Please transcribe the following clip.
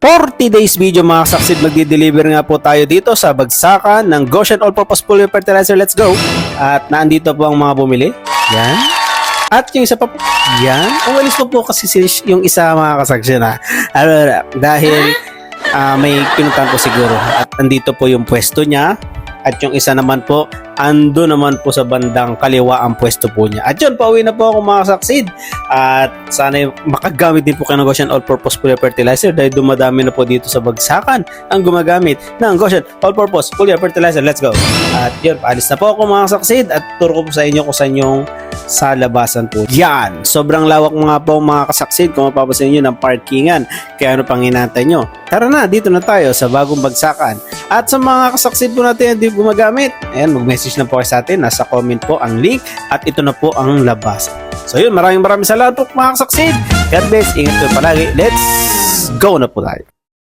40 days video mga kasaksid magdi-deliver nga po tayo dito sa bagsakan ng Goshen All-Purpose Foliar Fertilizer. Let's go! At naandito po ang mga bumili. Yan. At yung isa pa po, yan. Umalis po po kasi si- yung isa mga kasaksyon ha. Ano, dahil ah, may pinuntahan po siguro. At andito po yung pwesto niya. At yung isa naman po, ando naman po sa bandang kaliwa ang pwesto po niya. At yun, pauwi na po ako mga kasaksid. At sana makagamit din po kayo ng Goshen All-Purpose Foliar Fertilizer dahil dumadami na po dito sa bagsakan ang gumagamit ng Goshen All-Purpose Foliar Fertilizer. Let's go! At yun, paalis na po ako mga saksid at turo ko po sa inyo kung saan yung sa labasan po. Yan! Sobrang lawak mga po mga kasaksid kung mapapasin nyo ng parkingan. Kaya ano pang hinantay nyo? Tara na, dito na tayo sa bagong bagsakan. At sa mga kasaksid po natin na di gumagamit, ayan, mag-message na po kayo sa atin. Nasa comment po ang link at ito na po ang labasan. So yun, maraming maraming salamat po mga kasaksid. God bless, ingat po palagi. Let's go na po tayo.